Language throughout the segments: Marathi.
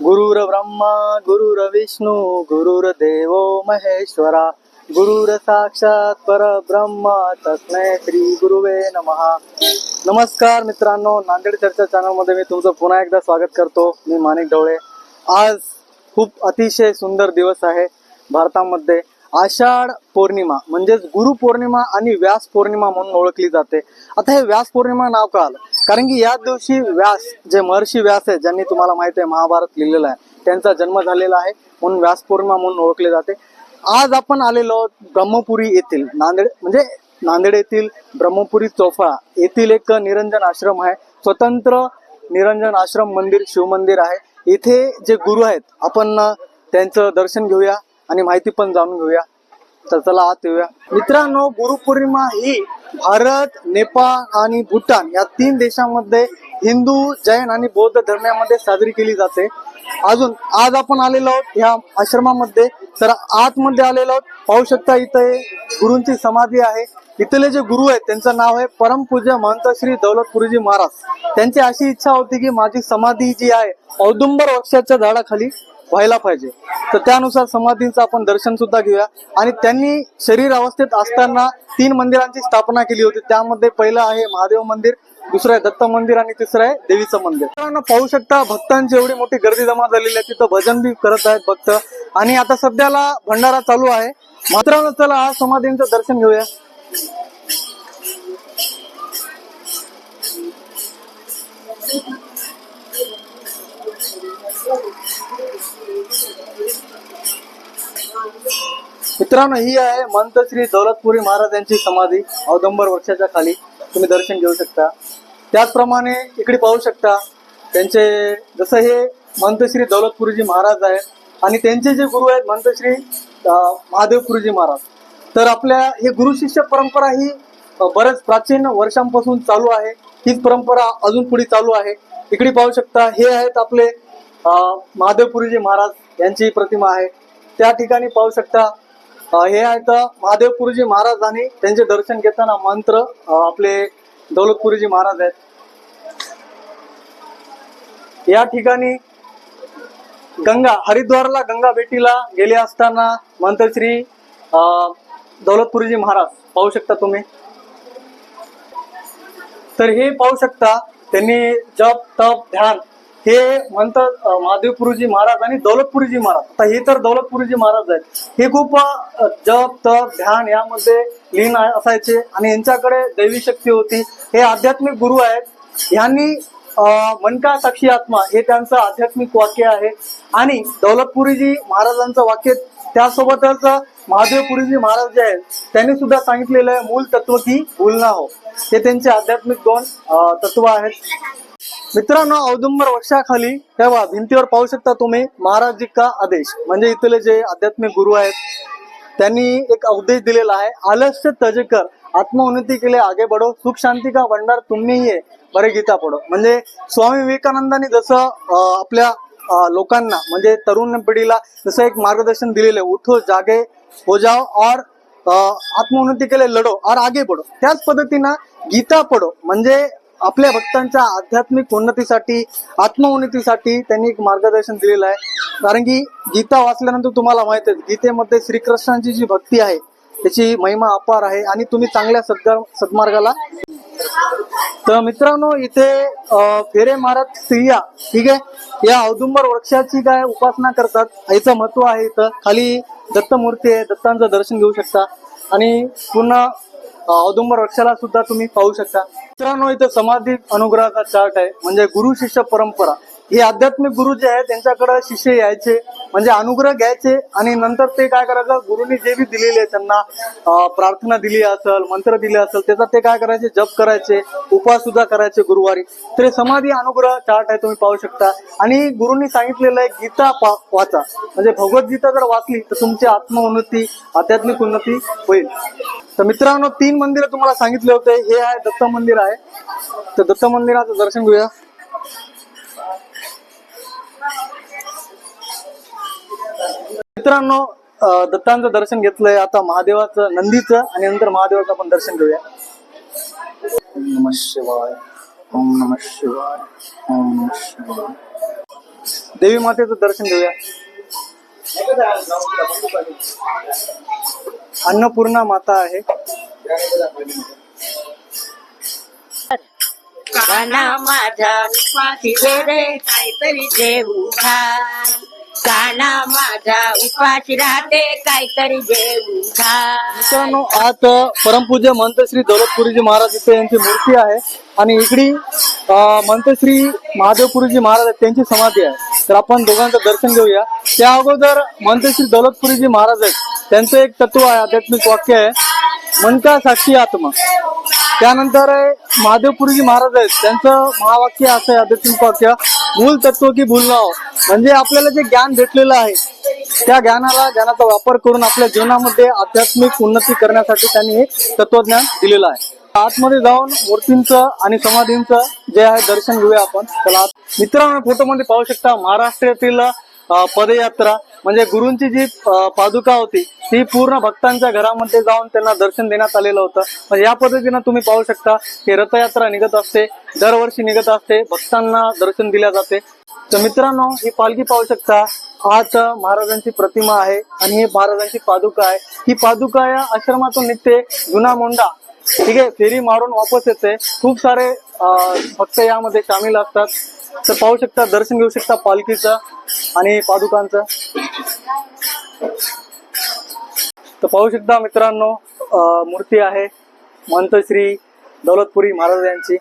गुरुर ब्रह्मा गुरुर विष्णू गुरुर देवो महेश्वरा. गुरुर साक्षात परब्रह्मा तस्मे श्री गुरुवे नमहा नमस्कार मित्रांनो नांदेड चर्चा चॅनलमध्ये मी तुमचं पुन्हा एकदा स्वागत करतो. मी माणिक डोळे आज खूप अतिशय सुंदर दिवस आहे भारतामध्ये. आषाढ पौर्णिमा म्हणजेच गुरु पौर्णिमा आणि व्यास पौर्णिमा म्हणून ओळखली जाते. आता हे व्यास पौर्णिमा नाव का आलं? कारण की या दिवशी व्यास जे महर्षी व्यास आहे ज्यांनी तुम्हाला माहिती आहे महाभारत लिहिलेलं आहे त्यांचा जन्म झालेला आहे म्हणून व्यास पौर्णिमा म्हणून ओळखले जाते. आज आपण आलेलो आहोत ब्रह्मपुरी येथील नांदेड म्हणजे नांदेड येथील ब्रह्मपुरी चोफळा येथील एक निरंजन आश्रम आहे. स्वतंत्र निरंजन आश्रम मंदिर शिवमंदिर आहे. इथे जे गुरु आहेत आपण त्यांचं दर्शन घेऊया. आणि माहिती पण जाणून घेऊया. तर चला आत येऊया. मित्रांनो गुरुपौर्णिमा ही भारत नेपाळ आणि भूटान या तीन देशांमध्ये हिंदू जैन आणि बौद्ध धर्मामध्ये साजरी केली जाते. अजून आज आपण आलेलो आहोत ह्या आश्रमामध्ये. तर आतमध्ये आलेलो आहोत. पाहू शकता इथे गुरूंची समाधी आहे. इथले जे गुरु आहेत त्यांचं नाव आहे परमपूज्य महंत श्री दौलतपुरीजी महाराज. त्यांची अशी इच्छा होती की माझी समाधी जी आहे औदुंबर वृक्षाच्या झाडाखाली व्हायला पाहिजे. तर त्यानुसार समाधींचं आपण दर्शन सुद्धा घेऊया. आणि त्यांनी शरीर अवस्थेत असताना तीन मंदिरांची स्थापना केली होती. त्यामध्ये पहिलं आहे महादेव मंदिर दुसरं आहे दत्त मंदिर आणि तिसरं आहे देवीचं मंदिर. मित्रांनो, पाहू शकता भक्तांची एवढी मोठी गर्दी जमा झालेली आहे. तिथं भजन बी करत आहेत भक्त. आणि आता सध्याला भंडारा चालू आहे. मात्र चला आज समाधींचं दर्शन घेऊया. मित्रांनो ही आहे मंत श्री दौलतपुरी महाराज यांची समाधी औदंबर वृक्षाच्या खाली. तुम्ही दर्शन घेऊ शकता. त्याचप्रमाणे इकडे पाहू शकता त्यांचे जसं हे मंतश्री दौलतपुरीजी महाराज आहेत आणि त्यांचे जे गुरु आहेत मंतश्री महादेवपुरीजी महाराज. तर आपल्या हे गुरु शिष्य परंपरा ही बरेच प्राचीन वर्षांपासून चालू आहे. हीच परंपरा अजून पुढे चालू आहे. इकडे पाहू शकता हे आहेत आपले महादेवपुरीजी महाराज यांची प्रतिमा आहे. त्या ठिकाणी पाहू शकता हे आहेत महादेवपुरीजी महाराज आणि त्यांचे दर्शन घेताना मंत्र आपले दौलतपुरीजी महाराज आहेत. या ठिकाणी गंगा हरिद्वारला गंगा भेटीला गेले असताना मंत्रश्री दौलतपुरीजी महाराज पाहू शकता तुम्ही? तर हे पाहू शकता त्यांनी जप तप ध्यान हे म्हणतात महादेवपुरीजी महाराज आणि दौलतपुरीजी महाराज. आता हे तर दौलतपुरीजी महाराज आहेत. हे खूप जप तप ध्यान यामध्ये लीन असायचे. आणि यांच्याकडे दैवी शक्ती होती. हे आध्यात्मिक गुरु आहेत. यांनी मनका साक्षी आत्मा हे त्यांचं आध्यात्मिक वाक्य आहे. आणि दौलतपुरीजी महाराजांचं वाक्य त्यासोबतच महादेवपुरीजी महाराज जे आहेत त्यांनी सुद्धा सांगितलेलं आहे मूल तत्व की भूल ना हो. हे त्यांचे आध्यात्मिक दोन तत्व आहेत. मित्रांनो औदुंबर वृक्षाखाली तेव्हा भिंतीवर पाहू शकता तुम्ही महाराज जी का आदेश. म्हणजे इथले जे आध्यात्मिक गुरु आहेत त्यांनी एक उपदेश दिलेला आहे आलस्य तजकर आत्मोन्नती केले आगे बढो सुख शांती का भंडार तुम्ही बरे गीता पडो म्हणजे स्वामी विवेकानंदांनी जसं आपल्या लोकांना म्हणजे तरुण पिढीला जसं एक मार्गदर्शन दिलेलं आहे उठो जागे हो जाओ और आत्मोन्नती केले लढो और आगे बढो. त्याच पद्धतीनं गीता पडो म्हणजे आपल्या भक्तांच्या आध्यात्मिक उन्नतीसाठी आत्मोन्नतीसाठी त्यांनी एक मार्गदर्शन दिलेलं आहे. कारण की गीता वाचल्यानंतर तुम्हाला माहीत आहे गीतेमध्ये श्रीकृष्णांची जी भक्ती आहे त्याची महिमा अपार आहे आणि तुम्ही चांगल्या सद्गार सद्मार्गाला. तर मित्रांनो इथे फेरे मारत स्त्रिया ठीक आहे? या औदुंबर वृक्षाची काय उपासना करतात याचं महत्त्व आहे इथं. खाली दत्त मूर्ती आहे दत्तांचं दर्शन घेऊ शकता. आणि पुन्हा औदुंबर वृक्षाला सुद्धा तुम्ही पाहू शकता. मित्रांनो इथं समाधी अनुग्रहाचा चार्ट आहे. म्हणजे गुरु शिष्य परंपरा. हे आध्यात्मिक गुरु जे आहेत त्यांच्याकडे शिष्य यायचे म्हणजे अनुग्रह घ्यायचे आणि नंतर ते काय करायचं गुरुनी जे बी दिलेले आहे त्यांना प्रार्थना दिली असेल मंत्र दिले असेल त्याचा ते काय करायचे जप करायचे उपवास सुद्धा करायचे गुरुवारी. तर समाधी अनुग्रह चार्ट आहे तुम्ही पाहू शकता. आणि गुरुनी सांगितलेलं आहे गीता पा- वाचा. म्हणजे भगवद्गीता जर वाचली तर तुमची आत्मउन्नती आध्यात्मिक उन्नती होईल. तर मित्रांनो तीन मंदिरं तुम्हाला सांगितले होते. हे आहे दत्त मंदिर आहे. तर दत्त मंदिराचं दर्शन घेऊया. मित्रांनो दत्तांचं दर्शन घेतलंय. आता महादेवाचं नंदीचं आणि नंतर महादेवाचं आपण दर्शन घेऊया. ओम नम शिवाय. ओम नम शिवाय. ओम नम शिवाय. देवी मातेचं दर्शन घेऊया. अन्नपूर्णा माता आहे. माझ्या रे काहीतरी देऊ घाल माझा उपाशी राहते काहीतरी देऊ मित्रांनो आज परमपूज्य महंत दौलतपुरीजी महाराज इथे यांची मूर्ती आहे आणि इकडी अं, महंत महादेवपुरीजी महाराज आहेत त्यांची समाधी आहे. तर आपण दोघांचं दर्शन घेऊया. त्या अगोदर महंत श्री दौलतपुरीजी महाराज आहेत. त्यांचं एक तत्व आहे आध्यात्मिक वाक्य आहे मन का साक्षी आत्मा. त्यानंतर आहे महादेवपुरीजी महाराज आहेत. त्यांचं महावाक्य असं आहे आध्यात्मिक वाक्य. मूल तत्व की भूल ना हो म्हणजे आपल्याला जे ज्ञान भेटलेलं आहे त्या ज्ञानाला ज्ञानाचा वापर करून आपल्या जीवनामध्ये आध्यात्मिक उन्नती करण्यासाठी त्यांनी हे तत्वज्ञान दिलेलं आहे. आतमध्ये जाऊन मूर्तींचं आणि समाधींचं जे आहे दर्शन घेऊया आपण. त्याला आत. मित्रांनो फोटोमध्ये पाहू शकता महाराष्ट्रातील पदयात्रा. म्हणजे गुरूंची जी पादुका होती ती पूर्ण भक्तांच्या घरामध्ये जाऊन त्यांना दर्शन देण्यात आलेलं होतं. म्हणजे या पद्धतीनं तुम्ही पाहू शकता की रथयात्रा निघत असते दरवर्षी निघत असते भक्तांना दर्शन दिल्या जाते. तर मित्रांनो ही पालखी पाहू शकता आज महाराजांची प्रतिमा आहे आणि हे महाराजांची पादुका आहे. ही पादुका या आश्रमातून निघते जुना मोंडा. ठीक आहे फेरी मारून वापस येते. खूप सारे भक्त यामध्ये सामील असतात. तर पाहू शकता दर्शन घेऊ शकता पालखीचं आणि पादुकांचं. तर पाहू शकता मित्रांनो मूर्ती आहे महंत श्री दौलतपुरी महाराज यांची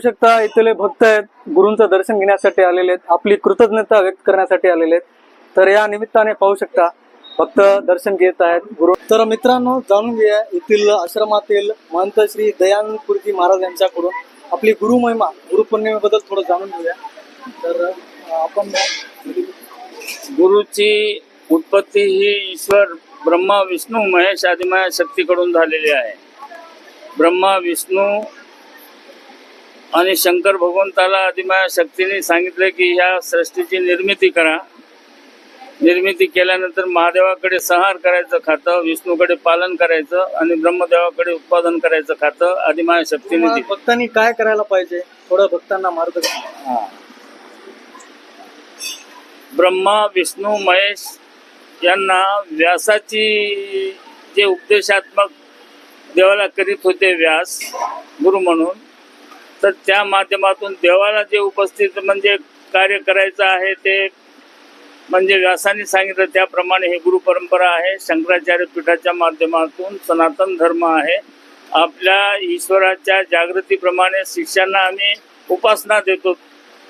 शकता. इथले भक्त आहेत. गुरूंचं दर्शन घेण्यासाठी आलेले आहेत. आपली कृतज्ञता व्यक्त करण्यासाठी आलेले आहेत. तर या निमित्ताने पाहू शकता भक्त दर्शन घेत आहेत. गुरु तर मित्रांनो जाणून घेऊया येथील आश्रमातील महंत श्री दयानंदपुरजी महाराज यांच्याकडून आपली गुरु महिमा गुरुपौर्णिमेबद्दल थोडं जाणून घेऊया. तर आपण गुरुची उत्पत्ती ही ईश्वर ब्रह्मा विष्णू महेश आदिमाया शक्तीकडून झालेली आहे. ब्रह्मा विष्णू आणि शंकर भगवंताला आदिमाया शक्तीने सांगितले की ह्या सृष्टीची निर्मिती करा. निर्मिती केल्यानंतर महादेवाकडे संहार करायचं खातं विष्णूकडे पालन करायचं आणि ब्रह्मदेवाकडे उत्पादन करायचं खातं आदिमाया शक्तीने भक्तांनी काय करायला पाहिजे? थोडं भक्तांना मार्गदर्शन. ब्रह्मा विष्णू महेश यांना व्यासाची जे उपदेशात्मक देवाला करीत होते व्यास गुरु म्हणून तर त्या माध्यमातून देवाला जे उपस्थित म्हणजे कार्य करायचं आहे ते म्हणजे व्यासाने सांगितलं. त्याप्रमाणे ही गुरु परंपरा आहे. शंकराचार्य पीठाच्या माध्यमातून सनातन धर्म आहे. आपल्या ईश्वराच्या जागृतीप्रमाणे शिष्यांना आम्ही उपासना देतो.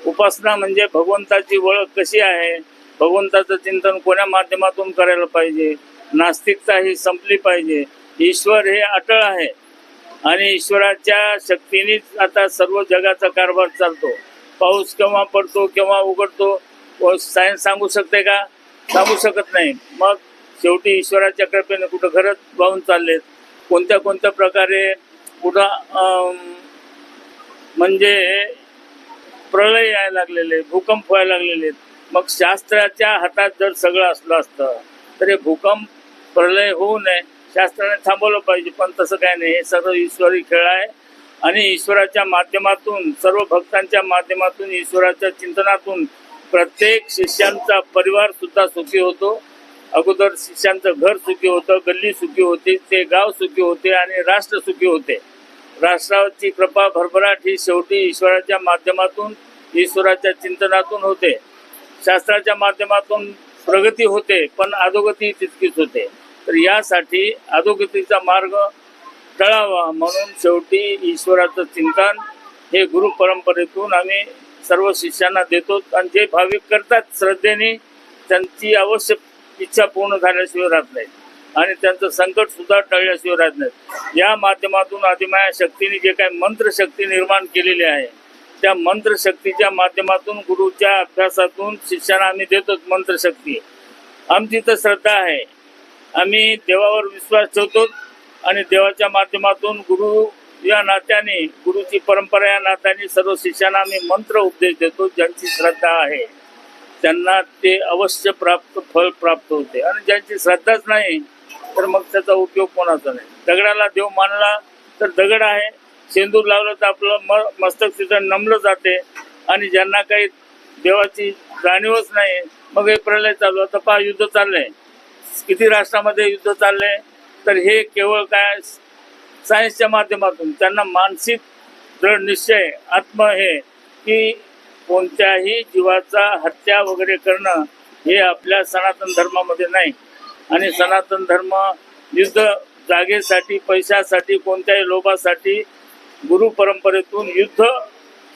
उपासना म्हणजे भगवंताची ओळख कशी आहे? भगवंताचं चिंतन कोण्या माध्यमातून करायला पाहिजे? नास्तिकता ही संपली पाहिजे. ईश्वर हे अटळ आहे. आणि ईश्वराच्या शक्तीनेच आता सर्व जगाचा कारभार चालतो. पाऊस केव्हा पडतो केव्हा उघडतो व सायन्स सांगू शकते का? सांगू शकत नाही. मग शेवटी ईश्वराच्या कृपेने कुठं घरच वाहून चाललेत. कोणत्या कोणत्या प्रकारे कुठं म्हणजे प्रलय यायला लागलेले भूकंप व्हायला लागलेले. मग शास्त्राच्या हातात जर सगळं असलं असतं तर हे भूकंप प्रलय होऊ नये. शास्त्राने थांबवलं पाहिजे पण तसं काय नाही. हे सर्व ईश्वरी खेळ आहे. आणि ईश्वराच्या माध्यमातून सर्व भक्तांच्या माध्यमातून ईश्वराच्या चिंतनातून प्रत्येक शिष्यांचा परिवार सुद्धा सुखी होतो. अगोदर शिष्यांचं घर सुखी होतं गल्ली सुखी होती ते गाव सुखी होते आणि राष्ट्र सुखी होते. राष्ट्राची कृपा भरभराट ही शेवटी ईश्वराच्या माध्यमातून ईश्वराच्या चिंतनातून होते. शास्त्राच्या माध्यमातून प्रगती होते पण अधोगती तितकीच होते. तर यासाठी अधोगतीचा मार्ग टळावा म्हणून शेवटी ईश्वराचं चिंतन हे गुरु परंपरेतून आम्ही सर्व शिष्यांना देतो. आणि जे भाविक करतात श्रद्धेने त्यांची अवश्य इच्छा पूर्ण झाल्याशिवाय राहत नाही. आणि त्यांचं संकट सुद्धा टळल्याशिवाय राहत नाही. या माध्यमातून आदिमाया शक्तीने जे काही मंत्रशक्ती निर्माण केलेली आहे त्या मंत्रशक्तीच्या माध्यमातून गुरुच्या अभ्यासातून शिष्यांना आम्ही देतो मंत्रशक्ती. आमची तर श्रद्धा आहे. आम्ही देवावर विश्वास ठेवतो आणि देवाच्या माध्यमातून गुरु या नात्याने गुरुची परंपरा या नात्याने सर्व शिष्यांना आम्ही मंत्र उपदेश देतो ज्यांची श्रद्धा आहे. त्यांना ते अवश्य प्राप्त फळ प्राप्त होते. आणि ज्यांची श्रद्धाच नाही तर मग त्याचा उपयोग कोणाचा नाही. दगडाला देव मानला तर दगड आहे. शेंदूर लावलं तर आपलं म मस्तक तिथं नमलं जाते. आणि ज्यांना काही देवाची जाणीवच नाही मग हे प्रलय चालू. आता पहा युद्ध चाललंय. किती राष्ट्रामध्ये युद्ध चालले तर हे केवळ काय सायन्सच्या माध्यमातून त्यांना मानसिक दृढ निश्चय आत्म हे की कोणत्याही जीवाचा हत्या वगैरे करणं हे आपल्या सनातन धर्मामध्ये नाही. आणि सनातन धर्म युद्ध जागेसाठी पैशासाठी कोणत्याही लोभासाठी गुरु परंपरेतून युद्ध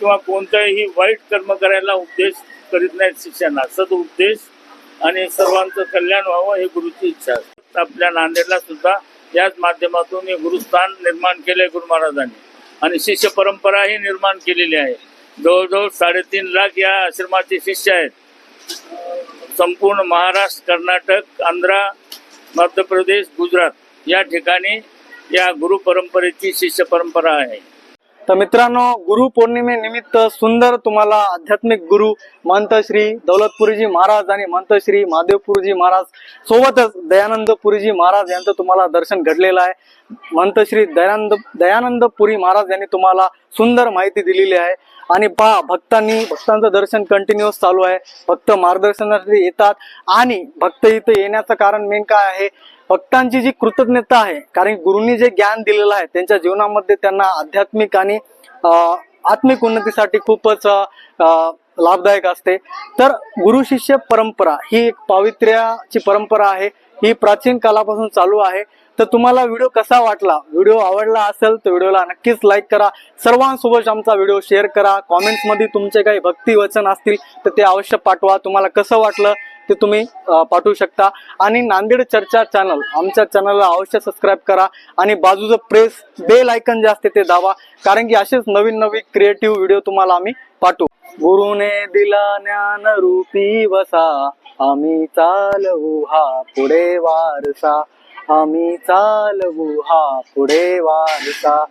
किंवा कोणतंही वाईट कर्म करायला उपदेश करीत नाहीत शिष्यांना सदुपदेश आणि सर्वांचं कल्याण व्हावं हे गुरुची इच्छा असते. आपल्या नांदेडला सुद्धा याच माध्यमातून हे गुरुस्थान निर्माण केले गुरु महाराजांनी. आणि शिष्य परंपराही निर्माण केलेली आहे. जवळजवळ साडेतीन लाख या आश्रमाचे शिष्य आहेत. संपूर्ण महाराष्ट्र कर्नाटक आंध्रा मध्य प्रदेश गुजरात या ठिकाणी या गुरु परंपरेची शिष्य परंपरा आहे. तर मित्रांनो गुरु पौर्णिमेनिमित्त सुंदर तुम्हाला आध्यात्मिक गुरु मंतश्री दौलतपुरीजी महाराज आणि महंत महादेवपुरजी महादेवपुरीजी महाराज सोबतच दयानंद पुरीजी महाराज यांचं तुम्हाला दर्शन घडलेलं आहे. मंतश्री दयानंद दयानंद पुरी महाराज यांनी तुम्हाला सुंदर माहिती दिलेली आहे. आणि पहा भक्तांनी भक्तांचं दर्शन कंटिन्युअस चालू आहे. भक्त मार्गदर्शनासाठी येतात. आणि भक्त इथं येण्याचं कारण मेन काय आहे? भक्तांची जी कृतज्ञता आहे कारण गुरुंनी जे ज्ञान दिलेलं आहे त्यांच्या जीवनामध्ये त्यांना आध्यात्मिक आणि आत्मिक उन्नतीसाठी खूपच लाभदायक असते. तर गुरु शिष्य परंपरा ही एक पावित्र्याची परंपरा आहे. ही प्राचीन कालापासून चालू आहे. तर तुम्हाला व्हिडिओ कसा वाटला? व्हिडिओ आवडला असेल तर व्हिडिओला नक्कीच लाईक करा. सर्वांसोबत आमचा व्हिडिओ शेअर करा. कॉमेंट्समध्ये तुमचे काही भक्ती वचन असतील तर ते अवश्य पाठवा. तुम्हाला कसं वाटलं ते तुम्ही पाठवू शकता. आणि नांदेड चर्चा चॅनल आमच्या चॅनलला अवश्य सबस्क्राईब करा. आणि बाजूचं प्रेस बेल आयकन जे असते ते दावा कारण की असेच नवीन नवीन क्रिएटिव्ह व्हिडिओ तुम्हाला आम्ही पाठवू. गुरुने दिला ज्ञान रूपी वसा. आम्ही चालवू हा पुढे वारसा. आम्ही चालवू हा पुढे वारसा.